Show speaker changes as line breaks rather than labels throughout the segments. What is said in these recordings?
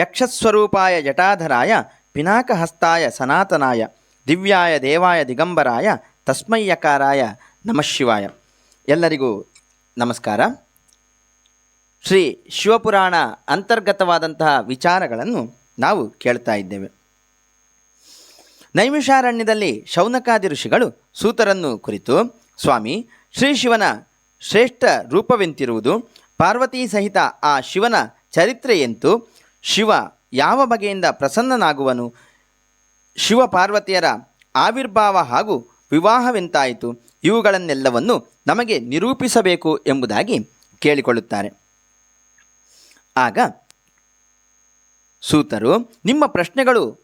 ಯಕ್ಷಸ್ವರೂಪಾಯ ಜಟಾಧರಾಯ, ಪಿನಾಕಹಸ್ತಾಯ ಸನಾತನಾಯ, ದಿವ್ಯಾಯ ದೇವಾಯ ದಿಗಂಬರಾಯ ತಸ್ಮಯ್ಯಕಾರಾಯ ನಮಃ ಶಿವಾಯ. ಎಲ್ಲರಿಗೂ ನಮಸ್ಕಾರ. ಶ್ರೀ ಶಿವಪುರಾಣ ಅಂತರ್ಗತವಾದಂತಹ ವಿಚಾರಗಳನ್ನು ನಾವು ಕೇಳ್ತಾ ಇದ್ದೇವೆ. ನೈಮಿಷಾರಣ್ಯದಲ್ಲಿ ಶೌನಕಾದಿ ಋಷಿಗಳು ಸೂತರನ್ನು ಕುರಿತು, ಸ್ವಾಮಿ, ಶ್ರೀ ಶಿವನ ಶ್ರೇಷ್ಠ ರೂಪವೆಂತಿರುವುದು, ಪಾರ್ವತಿ ಸಹಿತ ಆ ಶಿವನ ಚರಿತ್ರೆಯಂತೂ ಶಿವ ಯಾವ ಬಗೆಯಿಂದ ಪ್ರಸನ್ನನಾಗುವನು? ಶಿವ ಪಾರ್ವತಿಯರ ಆವಿರ್ಭಾವ ಹಾಗೂ ವಿವಾಹವೆಂತಾಯಿತು? ಇವುಗಳನ್ನೆಲ್ಲವನ್ನು ನಮಗೆ ನಿರೂಪಿಸಬೇಕು ಎಂಬುದಾಗಿ ಕೇಳಿಕೊಳ್ಳುತ್ತಾರೆ. ಆಗ ಸೂತರು, ನಿಮ್ಮ ಪ್ರಶ್ನೆಗಳು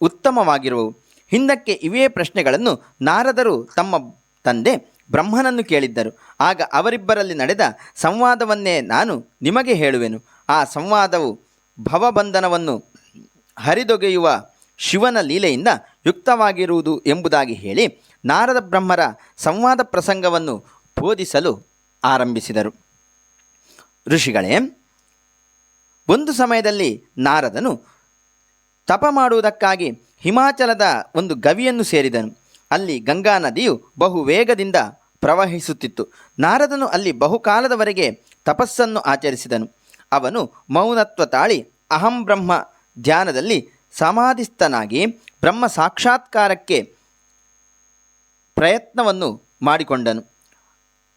ಉತ್ತಮವಾಗಿರುವವು ಹಿಂದಕ್ಕೆ ಇವೇ ಪ್ರಶ್ನೆಗಳನ್ನು ನಾರದರು ತಮ್ಮ ತಂದೆ ಬ್ರಹ್ಮನನ್ನು ಕೇಳಿದ್ದರು. ಆಗ ಅವರಿಬ್ಬರಲ್ಲಿ ನಡೆದ ಸಂವಾದವನ್ನೇ ನಾನು ನಿಮಗೆ ಹೇಳುವೆನು. ಆ ಸಂವಾದವು ಭವಬಂಧನವನ್ನು ಹರಿದೊಗೆಯುವ ಶಿವನ ಲೀಲೆಯಿಂದ ಯುಕ್ತವಾಗಿರುವುದು ಎಂಬುದಾಗಿ ಹೇಳಿ ನಾರದ ಬ್ರಹ್ಮರ ಸಂವಾದ ಪ್ರಸಂಗವನ್ನು ಬೋಧಿಸಲು ಆರಂಭಿಸಿದರು. ಋಷಿಗಳೇ, ಒಂದು ಸಮಯದಲ್ಲಿ ನಾರದನು ತಪ ಮಾಡುವುದಕ್ಕಾಗಿ ಹಿಮಾಚಲದ ಒಂದು ಗವಿಯನ್ನು ಸೇರಿದನು. ಅಲ್ಲಿ ಗಂಗಾ ನದಿಯು ಬಹು ವೇಗದಿಂದ ಪ್ರವಹಿಸುತ್ತಿತ್ತು. ನಾರದನು ಅಲ್ಲಿ ಬಹುಕಾಲದವರೆಗೆ ತಪಸ್ಸನ್ನು ಆಚರಿಸಿದನು. ಅವನು ಮೌನತ್ವ ತಾಳಿ ಅಹಂ ಬ್ರಹ್ಮ ಧ್ಯಾನದಲ್ಲಿ ಸಮಾಧಿಸ್ಥನಾಗಿ ಬ್ರಹ್ಮ ಸಾಕ್ಷಾತ್ಕಾರಕ್ಕೆ ಪ್ರಯತ್ನವನ್ನು ಮಾಡಿಕೊಂಡನು.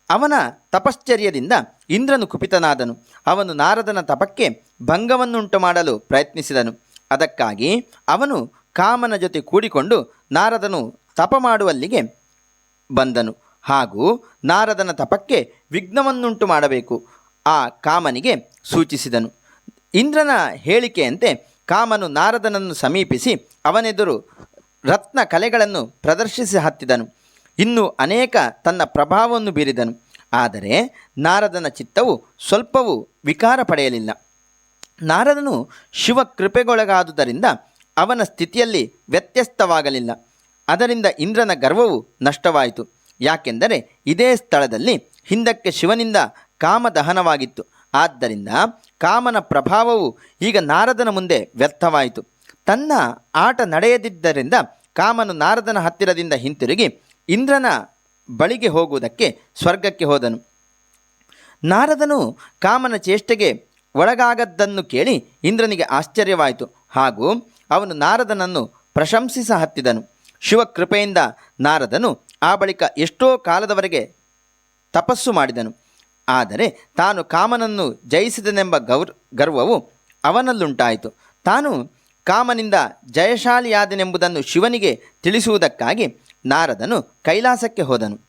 ಅವನ ತಪಶ್ಚರ್ಯದಿಂದ ಇಂದ್ರನು ಕುಪಿತನಾದನು. ಅವನು ನಾರದನ ತಪಕ್ಕೆ ಭಂಗವನ್ನುಂಟು ಮಾಡಲು ಪ್ರಯತ್ನಿಸಿದನು. ಅದಕ್ಕಾಗಿ ಅವನು ಕಾಮನ ಜೊತೆ ಕೂಡಿಕೊಂಡು ನಾರದನು ತಪ ಮಾಡುವಲ್ಲಿಗೆ ಬಂದನು. ಹಾಗೂ ನಾರದನ ತಪಕ್ಕೆ ವಿಘ್ನವನ್ನುಂಟು ಮಾಡಬೇಕು ಆ ಕಾಮನಿಗೆ ಸೂಚಿಸಿದನು. ಇಂದ್ರನ ಹೇಳಿಕೆಯಂತೆ ಕಾಮನು ನಾರದನನ್ನು ಸಮೀಪಿಸಿ ಅವನೆದುರು ರತ್ನ ಕಲೆಗಳನ್ನು ಪ್ರದರ್ಶಿಸಿ ಹತ್ತಿದನು. ಇನ್ನು ಅನೇಕ ತನ್ನ ಪ್ರಭಾವವನ್ನು ಬೀರಿದನು. ಆದರೆ ನಾರದನ ಚಿತ್ತವು ಸ್ವಲ್ಪವೂ ವಿಕಾರ ಪಡೆಯಲಿಲ್ಲ. ನಾರದನು ಶಿವ ಕೃಪೆಗೊಳಗಾದುದರಿಂದ ಅವನ ಸ್ಥಿತಿಯಲ್ಲಿ ವ್ಯತ್ಯಸ್ತವಾಗಲಿಲ್ಲ. ಅದರಿಂದ ಇಂದ್ರನ ಗರ್ವವು ನಷ್ಟವಾಯಿತು. ಯಾಕೆಂದರೆ ಇದೇ ಸ್ಥಳದಲ್ಲಿ ಹಿಂದಕ್ಕೆ ಶಿವನಿಂದ ಕಾಮದಹನವಾಗಿತ್ತು. ಆದ್ದರಿಂದ ಕಾಮನ ಪ್ರಭಾವವು ಈಗ ನಾರದನ ಮುಂದೆ ವ್ಯರ್ಥವಾಯಿತು. ತನ್ನ ಆಟ ನಡೆಯದಿದ್ದರಿಂದ ಕಾಮನು ನಾರದನ ಹತ್ತಿರದಿಂದ ಹಿಂತಿರುಗಿ ಇಂದ್ರನ ಬಳಿಗೆ ಹೋಗುವುದಕ್ಕೆ ಸ್ವರ್ಗಕ್ಕೆ ಹೋದನು. ನಾರದನು ಕಾಮನ ಚೇಷ್ಟೆಗೆ ಒಳಗಾಗದ್ದನ್ನು ಕೇಳಿ ಇಂದ್ರನಿಗೆ ಆಶ್ಚರ್ಯವಾಯಿತು. ಹಾಗೂ ಅವನು ನಾರದನನ್ನು ಪ್ರಶಂಸಿಸ ಹತ್ತಿದನು. ಶಿವಕೃಪೆಯಿಂದ ನಾರದನು ಆ ಬಳಿಕ ಎಷ್ಟೋ ಕಾಲದವರೆಗೆ ತಪಸ್ಸು ಮಾಡಿದನು. ಆದರೆ ತಾನು ಕಾಮನನ್ನು ಜಯಿಸಿದನೆಂಬ ಗೌರ್, ಗರ್ವವು ಅವನಲ್ಲುಂಟಾಯಿತು. ತಾನು ಕಾಮನಿಂದ ಜಯಶಾಲಿಯಾದನೆಂಬುದನ್ನು ಶಿವನಿಗೆ ತಿಳಿಸುವುದಕ್ಕಾಗಿ ನಾರದನು ಕೈಲಾಸಕ್ಕೆ ಹೋದನು.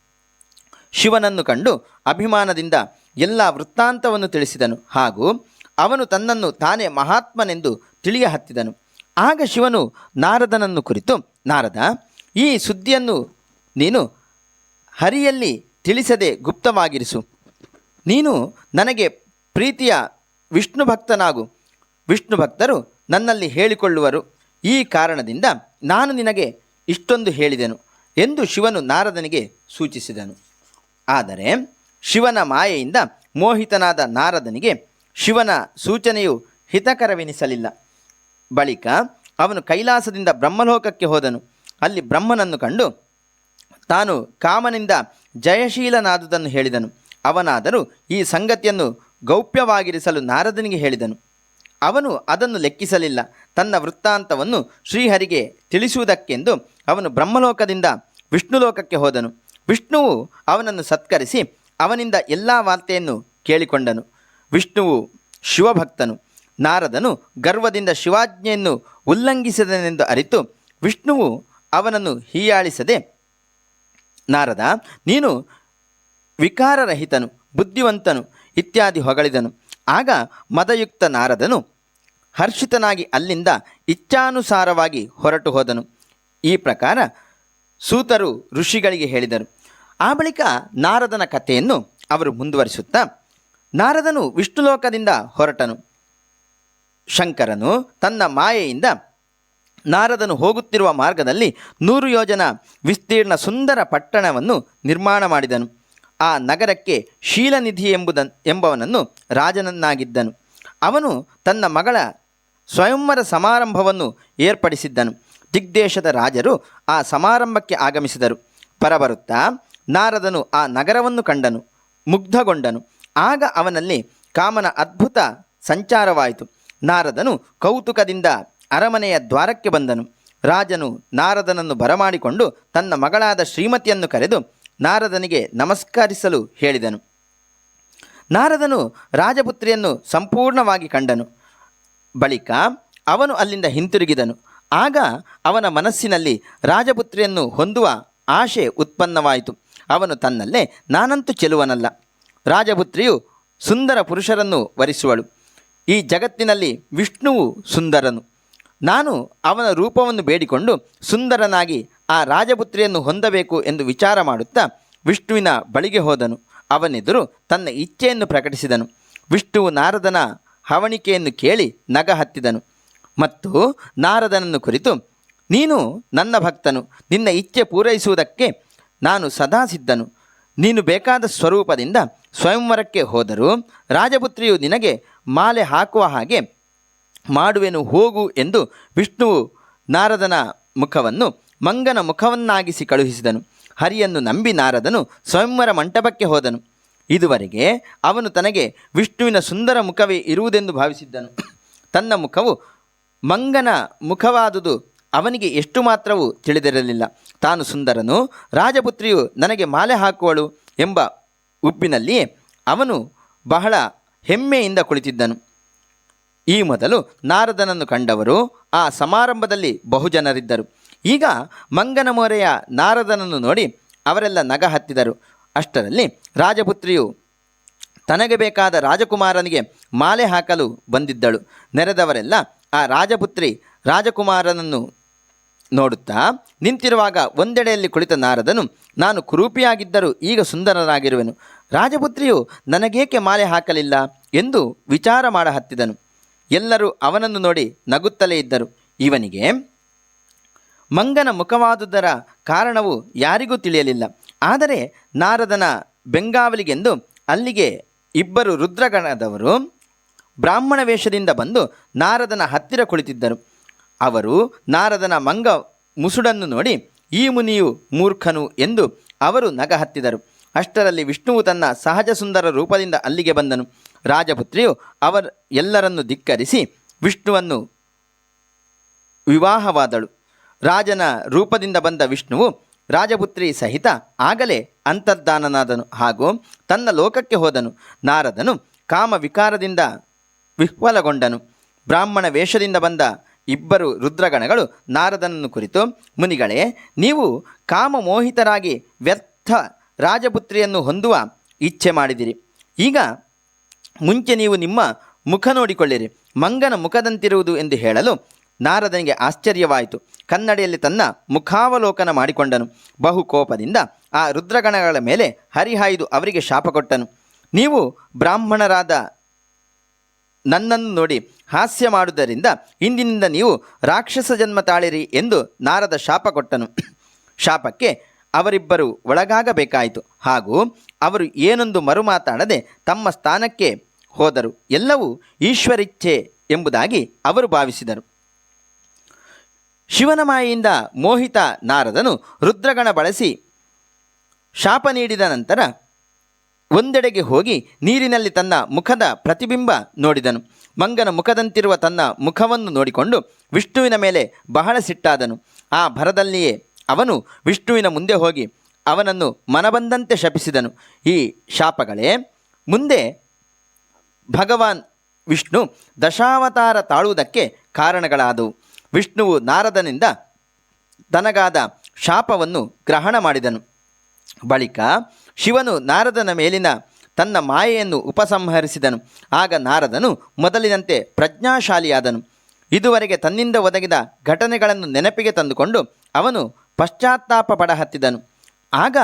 ಶಿವನನ್ನು ಕಂಡು ಅಭಿಮಾನದಿಂದ ಎಲ್ಲ ವೃತ್ತಾಂತವನ್ನು ತಿಳಿಸಿದನು. ಹಾಗೂ ಅವನು ತನ್ನನ್ನು ತಾನೇ ಮಹಾತ್ಮನೆಂದು ತಿಳಿಯ ಹತ್ತಿದನು ಆಗ ಶಿವನು ನಾರದನನ್ನು ಕುರಿತು, ನಾರದ, ಈ ಸುದ್ದಿಯನ್ನು ನೀನು ಹರಿಯಲ್ಲಿ ತಿಳಿಸದೆ ಗುಪ್ತವಾಗಿರಿಸು. ನೀನು ನನಗೆ ಪ್ರೀತಿಯ ವಿಷ್ಣು ಭಕ್ತನಾಗು. ವಿಷ್ಣು ಭಕ್ತರು ನನ್ನಲ್ಲಿ ಹೇಳಿಕೊಳ್ಳುವರು. ಈ ಕಾರಣದಿಂದ ನಾನು ನಿನಗೆ ಇಷ್ಟೊಂದು ಹೇಳಿದೆನು ಎಂದು ಶಿವನು ನಾರದನಿಗೆ ಸೂಚಿಸಿದನು. ಆದರೆ ಶಿವನ ಮಾಯೆಯಿಂದ ಮೋಹಿತನಾದ ನಾರದನಿಗೆ ಶಿವನ ಸೂಚನೆಯು ಹಿತಕರವೆನಿಸಲಿಲ್ಲ. ಬಳಿಕ ಅವನು ಕೈಲಾಸದಿಂದ ಬ್ರಹ್ಮಲೋಕಕ್ಕೆ ಹೋದನು. ಅಲ್ಲಿ ಬ್ರಹ್ಮನನ್ನು ಕಂಡು ತಾನು ಕಾಮನಿಂದ ಜಯಶೀಲನಾದುದನ್ನು ಹೇಳಿದನು. ಅವನಾದರೂ ಈ ಸಂಗತಿಯನ್ನು ಗೌಪ್ಯವಾಗಿರಿಸಲು ನಾರದನಿಗೆ ಹೇಳಿದನು. ಅವನು ಅದನ್ನು ಲೆಕ್ಕಿಸಲಿಲ್ಲ. ತನ್ನ ವೃತ್ತಾಂತವನ್ನು ಶ್ರೀಹರಿಗೆ ತಿಳಿಸುವುದಕ್ಕೆಂದು ಅವನು ಬ್ರಹ್ಮಲೋಕದಿಂದ ವಿಷ್ಣುಲೋಕಕ್ಕೆ ಹೋದನು. ವಿಷ್ಣುವು ಅವನನ್ನು ಸತ್ಕರಿಸಿ ಅವನಿಂದ ಎಲ್ಲ ವಾರ್ತೆಯನ್ನು ಕೇಳಿಕೊಂಡನು. ವಿಷ್ಣುವು ಶಿವಭಕ್ತನು. ನಾರದನು ಗರ್ವದಿಂದ ಶಿವಾಜ್ಞೆಯನ್ನು ಉಲ್ಲಂಘಿಸಿದನೆಂದು ಅರಿತು ವಿಷ್ಣುವು ಅವನನ್ನು ಹೀಯಾಳಿಸದೆ, ನಾರದ, ನೀನು ವಿಕಾರರಹಿತನು, ಬುದ್ಧಿವಂತನು ಇತ್ಯಾದಿ ಹೊಗಳಿದನು. ಆಗ ಮದಯುಕ್ತ ನಾರದನು ಹರ್ಷಿತನಾಗಿ ಅಲ್ಲಿಂದ ಇಚ್ಛಾನುಸಾರವಾಗಿ ಹೊರಟು ಹೋದನು. ಈ ಪ್ರಕಾರ ಸೂತರು ಋಷಿಗಳಿಗೆ ಹೇಳಿದರು. ಆ ಬಳಿಕ ನಾರದನ ಕಥೆಯನ್ನು ಅವರು ಮುಂದುವರಿಸುತ್ತಾ, ನಾರದನು ವಿಷ್ಣುಲೋಕದಿಂದ ಹೊರಟನು. ಶಂಕರನು ತನ್ನ ಮಾಯೆಯಿಂದ ನಾರದನು ಹೋಗುತ್ತಿರುವ ಮಾರ್ಗದಲ್ಲಿ ನೂರು ಯೋಜನ ವಿಸ್ತೀರ್ಣ ಸುಂದರ ಪಟ್ಟಣವನ್ನು ನಿರ್ಮಾಣ ಮಾಡಿದನು. ಆ ನಗರಕ್ಕೆ ಶೀಲನಿಧಿ ಎಂಬುದ, ಎಂಬವನನ್ನು ರಾಜನನ್ನಾಗಿದ್ದನು. ಅವನು ತನ್ನ ಮಗಳ ಸ್ವಯಂವರ ಸಮಾರಂಭವನ್ನು ಏರ್ಪಡಿಸಿದ್ದನು. ದಿಗ್ದೇಶದ ರಾಜರು ಆ ಸಮಾರಂಭಕ್ಕೆ ಆಗಮಿಸಿದರು. ಪರಬರುತ್ತಾ ನಾರದನು ಆ ನಗರವನ್ನು ಕಂಡನು, ಮುಗ್ಧಗೊಂಡನು. ಆಗ ಅವನಲ್ಲಿ ಕಾಮನ ಅದ್ಭುತ ಸಂಚಾರವಾಯಿತು. ನಾರದನು ಕೌತುಕದಿಂದ ಅರಮನೆಯ ದ್ವಾರಕ್ಕೆ ಬಂದನು. ರಾಜನು ನಾರದನನ್ನು ಬರಮಾಡಿಕೊಂಡು ತನ್ನ ಮಗಳಾದ ಶ್ರೀಮತಿಯನ್ನು ಕರೆದು ನಾರದನಿಗೆ ನಮಸ್ಕರಿಸಲು ಹೇಳಿದನು. ನಾರದನು ರಾಜಪುತ್ರಿಯನ್ನು ಸಂಪೂರ್ಣವಾಗಿ ಕಂಡನು. ಬಳಿಕ ಅವನು ಅಲ್ಲಿಂದ ಹಿಂತಿರುಗಿದನು. ಆಗ ಅವನ ಮನಸ್ಸಿನಲ್ಲಿ ರಾಜಪುತ್ರಿಯನ್ನು ಹೊಂದುವ ಆಶೆ ಉತ್ಪನ್ನವಾಯಿತು. ಅವನು ತನ್ನಲ್ಲೇ ನಾನಂತೂ ಚೆಲುವನಲ್ಲ. ರಾಜಪುತ್ರಿಯು ಸುಂದರ ಪುರುಷರನ್ನು ವರಿಸುವಳು. ಈ ಜಗತ್ತಿನಲ್ಲಿ ವಿಷ್ಣುವು ಸುಂದರನು. ನಾನು ಅವನ ರೂಪವನ್ನು ಬೇಡಿಕೊಂಡು ಸುಂದರನಾಗಿ ಆ ರಾಜಪುತ್ರಿಯನ್ನು ಹೊಂದಬೇಕು ಎಂದು ವಿಚಾರ ಮಾಡುತ್ತಾ ವಿಷ್ಣುವಿನ ಬಳಿಗೆ ಹೋದನು. ಅವನೆದುರು ತನ್ನ ಇಚ್ಛೆಯನ್ನು ಪ್ರಕಟಿಸಿದನು. ವಿಷ್ಣುವು ನಾರದನ ಹವಣಿಕೆಯನ್ನು ಕೇಳಿ ನಗ ಹತ್ತಿದನು. ಮತ್ತು ನಾರದನನ್ನು ಕುರಿತು, ನೀನು ನನ್ನ ಭಕ್ತನು, ನಿನ್ನ ಇಚ್ಛೆ ಪೂರೈಸುವುದಕ್ಕೆ ನಾನು ಸದಾ ಸಿದ್ಧನು. ನೀನು ಬೇಕಾದ ಸ್ವರೂಪದಿಂದ ಸ್ವಯಂವರಕ್ಕೆ ಹೋದರೂ ರಾಜಪುತ್ರಿಯು ನಿನಗೆ ಮಾಲೆ ಹಾಕುವ ಹಾಗೆ ಮಾಡುವೆನು ಹೋಗು ಎಂದು ವಿಷ್ಣುವು ನಾರದನ ಮುಖವನ್ನು ಮಂಗನ ಮುಖವನ್ನಾಗಿಸಿ ಕಳುಹಿಸಿದನು. ಹರಿಯನ್ನು ನಂಬಿ ನಾರದನು ಸ್ವಯಂವರ ಮಂಟಪಕ್ಕೆ ಹೋದನು. ಇದುವರೆಗೆ ಅವನು ತನಗೆ ವಿಷ್ಣುವಿನ ಸುಂದರ ಮುಖವೇ ಇರುವುದೆಂದು ಭಾವಿಸಿದ್ದನು. ತನ್ನ ಮುಖವು ಮಂಗನ ಮುಖವಾದುದು. ಅವನಿಗೆ ಎಷ್ಟು ಮಾತ್ರವೂ ತಿಳಿದಿರಲಿಲ್ಲ. ತಾನು ಸುಂದರನು, ರಾಜಪುತ್ರಿಯು ನನಗೆ ಮಾಲೆ ಹಾಕುವಳು ಎಂಬ ಉಪ್ಪಿನಲ್ಲಿಯೇ ಅವನು ಬಹಳ ಹೆಮ್ಮೆಯಿಂದ ಕುಳಿತಿದ್ದನು. ಈ ಮೊದಲು ನಾರದನನ್ನು ಕಂಡವರು, ಆ ಸಮಾರಂಭದಲ್ಲಿ ಬಹುಜನರಿದ್ದರು. ಈಗ ಮಂಗನ ಮೊರೆಯ ನಾರದನನ್ನು ನೋಡಿ ಅವರೆಲ್ಲ ನಗ ಹತ್ತಿದರು. ಅಷ್ಟರಲ್ಲಿ ರಾಜಪುತ್ರಿಯು ತನಗೆ ಬೇಕಾದ ರಾಜಕುಮಾರನಿಗೆ ಮಾಲೆ ಹಾಕಲು ಬಂದಿದ್ದಳು. ನೆರೆದವರೆಲ್ಲ ಆ ರಾಜಪುತ್ರಿ ರಾಜಕುಮಾರನನ್ನು ನೋಡುತ್ತಾ ನಿಂತಿರುವಾಗ ಒಂದೆಡೆಯಲ್ಲಿ ಕುಳಿತ ನಾರದನು, ನಾನು ಕುರೂಪಿಯಾಗಿದ್ದರೂ ಈಗ ಸುಂದರನಾಗಿರುವೆನು. ರಾಜಪುತ್ರಿಯು ನನಗೇಕೆ ಮಾಲೆ ಹಾಕಲಿಲ್ಲ? ಎಂದು ವಿಚಾರ ಮಾಡ ಹತ್ತಿದನು ಎಲ್ಲರೂ ಅವನನ್ನು ನೋಡಿ ನಗುತ್ತಲೇ ಇದ್ದರು. ಇವನಿಗೆ, ಮಂಗನ ಮುಖವಾದುದರ ಕಾರಣವು ಯಾರಿಗೂ ತಿಳಿಯಲಿಲ್ಲ. ಆದರೆ ನಾರದನ ಬೆಂಗಾವಲಿಗೆಂದು ಅಲ್ಲಿಗೆ ಇಬ್ಬರು ರುದ್ರಗಣದವರು ಬ್ರಾಹ್ಮಣ ವೇಷದಿಂದ ಬಂದು ನಾರದನ ಹತ್ತಿರ ಕುಳಿತಿದ್ದರು. ಅವರು ನಾರದನ ಮಂಗ ಮುಸುಡನ್ನು ನೋಡಿ, ಈ ಮುನಿಯು ಮೂರ್ಖನು ಎಂದು ಅವರು ನಗ ಹತ್ತಿದರು ಅಷ್ಟರಲ್ಲಿ ವಿಷ್ಣುವು ತನ್ನ ಸಹಜ ಸುಂದರ ರೂಪದಿಂದ ಅಲ್ಲಿಗೆ ಬಂದನು. ರಾಜಪುತ್ರಿಯು ಅವರ ಎಲ್ಲರನ್ನು ಧಿಕ್ಕರಿಸಿ ವಿಷ್ಣುವನ್ನು ವಿವಾಹವಾದಳು. ರಾಜನ ರೂಪದಿಂದ ಬಂದ ವಿಷ್ಣುವು ರಾಜಪುತ್ರಿ ಸಹಿತ ಆಗಲೇ ಅಂತರ್ಧಾನನಾದನು. ಹಾಗೂ ತನ್ನ ಲೋಕಕ್ಕೆ ಹೋದನು. ನಾರದನು ಕಾಮ ವಿಕಾರದಿಂದ ವಿಹ್ವಲಗೊಂಡನು. ಬ್ರಾಹ್ಮಣ ವೇಷದಿಂದ ಬಂದ ಇಬ್ಬರು ರುದ್ರಗಣಗಳು ನಾರದನನ್ನು ಕುರಿತು, ಮುನಿಗಳೇ, ನೀವು ಕಾಮಮೋಹಿತರಾಗಿ ವ್ಯರ್ಥ ರಾಜಪುತ್ರಿಯನ್ನು ಹೊಂದುವ ಇಚ್ಛೆ ಮಾಡಿದಿರಿ. ಈಗ ಮುಂಚೆ ನೀವು ನಿಮ್ಮ ಮುಖ ನೋಡಿಕೊಳ್ಳಿರಿ. ಮಂಗನ ಮುಖದಂತಿರುವುದು ಎಂದು ಹೇಳಲು ನಾರದನಿಗೆ ಆಶ್ಚರ್ಯವಾಯಿತು. ಕನ್ನಡಿಯಲ್ಲಿ ತನ್ನ ಮುಖಾವಲೋಕನ ಮಾಡಿಕೊಂಡನು. ಬಹು ಕೋಪದಿಂದ ಆ ರುದ್ರಗಣಗಳ ಮೇಲೆ ಹರಿಹಾಯ್ದು ಅವರಿಗೆ ಶಾಪ ಕೊಟ್ಟನು. ನೀವು ಬ್ರಾಹ್ಮಣರಾದ ನನ್ನನ್ನು ನೋಡಿ ಹಾಸ್ಯ ಮಾಡುವುದರಿಂದ ಇಂದಿನಿಂದ ನೀವು ರಾಕ್ಷಸ ಜನ್ಮ ತಾಳಿರಿ ಎಂದು ನಾರದ ಶಾಪ ಕೊಟ್ಟನು. ಶಾಪಕ್ಕೆ ಅವರಿಬ್ಬರು ಒಳಗಾಗಬೇಕಾಯಿತು. ಹಾಗೂ ಅವರು ಏನೊಂದು ಮರು ಮಾತಾಡದೆ ತಮ್ಮ ಸ್ಥಾನಕ್ಕೆ ಹೋದರು. ಎಲ್ಲವೂ ಈಶ್ವರಿಚ್ಛೆ ಎಂಬುದಾಗಿ ಅವರು ಭಾವಿಸಿದರು. ಶಿವನ ಮಾಯೆಯಿಂದ ಮೋಹಿತ ನಾರದನು ರುದ್ರಗಣ ಬಳಸಿ ಶಾಪ ನೀಡಿದ ನಂತರ ಒಂದೆಡೆಗೆ ಹೋಗಿ ನೀರಿನಲ್ಲಿ ತನ್ನ ಮುಖದ ಪ್ರತಿಬಿಂಬ ನೋಡಿದನು. ಮಂಗನ ಮುಖದಂತಿರುವ ತನ್ನ ಮುಖವನ್ನು ನೋಡಿಕೊಂಡು ವಿಷ್ಣುವಿನ ಮೇಲೆ ಬಹಳ ಸಿಟ್ಟಾದನು. ಆ ಭರದಲ್ಲಿಯೇ ಅವನು ವಿಷ್ಣುವಿನ ಮುಂದೆ ಹೋಗಿ ಅವನನ್ನು ಮನಬಂದಂತೆ ಶಪಿಸಿದನು. ಈ ಶಾಪಗಳೇ ಮುಂದೆ ಭಗವಾನ್ ವಿಷ್ಣು ದಶಾವತಾರ ತಾಳುವುದಕ್ಕೆ ಕಾರಣಗಳಾದವು. ವಿಷ್ಣುವು ನಾರದನಿಂದ ತನಗಾದ ಶಾಪವನ್ನು ಗ್ರಹಣ ಮಾಡಿದನು. ಬಳಿಕ ಶಿವನು ನಾರದನ ಮೇಲಿನ ತನ್ನ ಮಾಯೆಯನ್ನು ಉಪಸಂಹರಿಸಿದನು. ಆಗ ನಾರದನು ಮೊದಲಿನಂತೆ ಪ್ರಜ್ಞಾಶಾಲಿಯಾದನು. ಇದುವರೆಗೆ ತನ್ನಿಂದ ಒದಗಿದ ಘಟನೆಗಳನ್ನು ನೆನಪಿಗೆ ತಂದುಕೊಂಡು ಅವನು ಪಶ್ಚಾತ್ತಾಪ ಪಡ ಹತ್ತಿದನು ಆಗ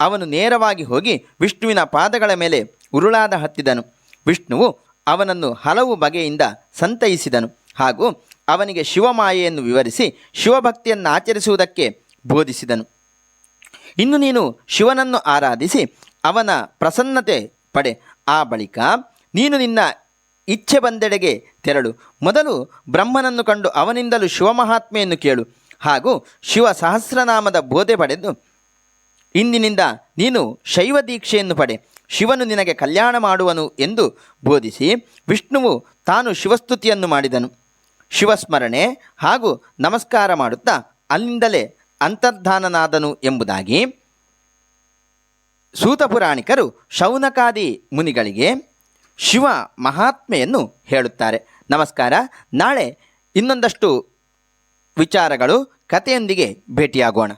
ಅವನು ನೇರವಾಗಿ ಹೋಗಿ ವಿಷ್ಣುವಿನ ಪಾದಗಳ ಮೇಲೆ ಉರುಳಾದ ಹತ್ತಿದನು. ವಿಷ್ಣುವು ಅವನನ್ನು ಹಲವು ಬಗೆಯಿಂದ ಸಂತೈಸಿದನು ಹಾಗೂ ಅವನಿಗೆ ಶಿವಮಾಯೆಯನ್ನು ವಿವರಿಸಿ ಶಿವಭಕ್ತಿಯನ್ನು ಆಚರಿಸುವುದಕ್ಕೆ ಬೋಧಿಸಿದನು. ಇನ್ನು ನೀನು ಶಿವನನ್ನು ಆರಾಧಿಸಿ ಅವನ ಪ್ರಸನ್ನತೆ ಪಡೆ. ಆ ಬಳಿಕ ನೀನು ನಿನ್ನ ಇಚ್ಛೆ ಬಂದೆಡೆಗೆ ತೆರಳು. ಮೊದಲು ಬ್ರಹ್ಮನನ್ನು ಕಂಡು ಅವನಿಂದಲೂ ಶಿವಮಹಾತ್ಮೆಯನ್ನು ಕೇಳು ಹಾಗೂ ಶಿವ ಸಹಸ್ರನಾಮದ ಬೋಧೆ ಪಡೆದು, ಇಂದಿನಿಂದ ನೀನು ಶೈವ ದೀಕ್ಷೆಯನ್ನು ಪಡೆ. ಶಿವನು ನಿನಗೆ ಕಲ್ಯಾಣ ಮಾಡುವನು ಎಂದು ಬೋಧಿಸಿ ವಿಷ್ಣುವು ತಾನು ಶಿವಸ್ತುತಿಯನ್ನು ಮಾಡಿದನು. ಶಿವಸ್ಮರಣೆ ಹಾಗೂ ನಮಸ್ಕಾರ ಮಾಡುತ್ತಾ ಅಲ್ಲಿಂದಲೇ ಅಂತರ್ಧಾನನಾದನು ಎಂಬುದಾಗಿ ಸೂತಪುರಾಣಿಕರು ಶೌನಕಾದಿ ಮುನಿಗಳಿಗೆ ಶಿವ ಮಹಾತ್ಮೆಯನ್ನು ಹೇಳುತ್ತಾರೆ. ನಮಸ್ಕಾರ, ನಾಳೆ ಇನ್ನೊಂದಷ್ಟು ವಿಚಾರಗಳು, ಕಥೆಯೊಂದಿಗೆ ಭೇಟಿಯಾಗೋಣ.